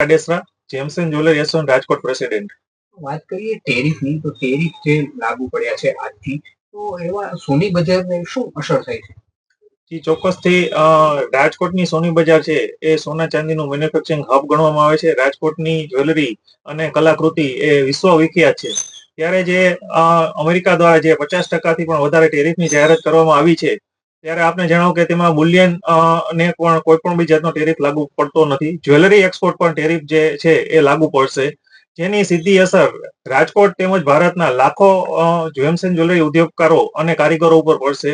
Kadesara Jameson jewellery association Rajkot president. વાત કરીએ ટેરિફની તો ટેરિફ જે લાગુ પડ્યા છે આજથી તો એવા સોની બજારને શું અસર થાય છે? જી ચોક્કસથી રાજકોટની સોની બજાર છે એ સોના ચાંદીનું મેન્યુફેક્ચરિંગ હબ ગણવામાં આવે છે. રાજકોટની જ્વેલરી અને કલાકૃતિ એ વિશ્વ વિખ્યાત છે. ત્યારે જે અમેરિકા દ્વારા જે પચાસ ટકાથી પણ વધારે ટેરિફની જાહેરાત કરવામાં આવી છે ત્યારે આપને જણાવું કે તેમાં બુલિયન ને પણ કોઈ પણ બી જાતનો ટેરિફ લાગુ પડતો નથી. જ્વેલરી એક્સપોર્ટ પણ ટેરિફ જે છે એ લાગુ પડશે. જેની સીધી અસર રાજકોટ તેમજ ભારતના લાખો અ, જેમસન જ્વેલરી ઉદ્યોગકારો અને કારીગરો ઉપર પડશે.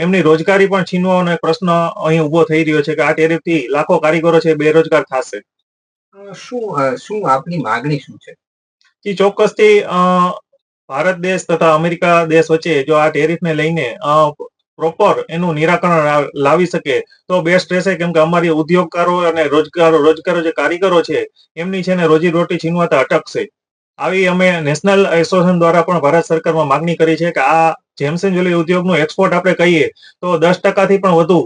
એમની રોજગારી પણ છીનવાનો પ્રશ્ન અહીં ઊભો થઈ રહ્યો છે કે આ ટેરિફથી લાખો કારીગરો છે બેરોજગાર થશે. શું શું આપની માગણી શું છે? એ ચોક્કસથી ભારત દેશ તથા અમેરિકા દેશ વચ્ચે જો આ ટેરિફને લઈને પ્રોપર એનું નિરાકરણ લાવી શકે. તો બેસ્ટ રહેશે કેમ કે અમારી ઉદ્યોગકારો અને રોજગારો રોજગારો જે કારીગરો છે, એમની છે ને રોજી રોટી છીનવાતા અટકશે. આવી અમે નેશનલ એસોસિએશન દ્વારા પણ ભારત સરકારમાં માગણી કરી છે કે આ જેમસન જ્વેલરી ઉદ્યોગનું એક્સપોર્ટ આપણે કહીએ, તો દસ ટકાથી પણ વધુ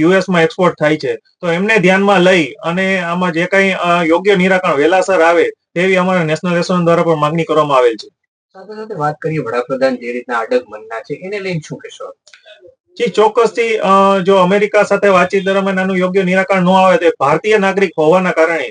યુએસમાં એક્સપોર્ટ થાય છે. તો એમને ધ્યાનમાં લઈ અને આમાં જે કંઈ યોગ્ય નિરાકરણ વહેલાસર આવે, તેવી અમારા નેશનલ એસોસિએશન દ્વારા પણ માગણી કરવામાં આવેલ છે. સાથે સાથે વાત કરીએ વડાપ્રધાન જે રીતના અડગ મનના છે, એને લઈને શું કહેશો જી, ચોક્કસથી જો અમેરિકા સાથે વાતચીત દરમિયાન આનું યોગ્ય નિરાકરણ ન આવે તો ભારતીય નાગરિક હોવાના કારણે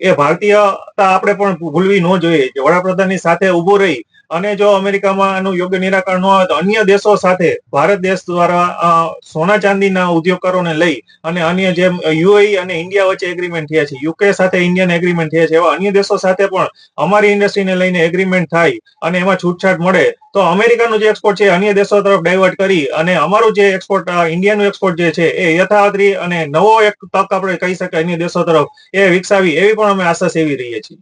એ ભારતીયતા આપણે પણ ભૂલવી ન જોઈએ. વડાપ્રધાનની સાથે ઊભો રહી અને જો અમેરિકામાં આનું યોગ્ય નિરાકરણ ન આવે તો અન્ય દેશો સાથે ભારત દેશ દ્વારા સોના ચાંદીના ઉદ્યોગકારોને લઈ અને અન્ય જેમ યુએઈ અને ઇન્ડિયા વચ્ચે એગ્રીમેન્ટ થયા છે, યુકે સાથે ઇન્ડિયન એગ્રીમેન્ટ થયા છે, એવા અન્ય દેશો સાથે પણ અમારી ઇન્ડસ્ટ્રીને લઈને એગ્રીમેન્ટ થાય અને એમાં છૂટછાટ મળે, તો અમેરિકાનું જે એક્સપોર્ટ છે અન્ય દેશો તરફ ડાયવર્ટ કરી અને અમારું જે એક્સપોર્ટ ઇન્ડિયાનું એક્સપોર્ટ જે છે એ યથાવત્રી અને નવો એક તક આપણે કહી શકાય અન્ય દેશો તરફ એ વિકસાવી, એવી પણ અમે આશા સેવી રહીએ છીએ.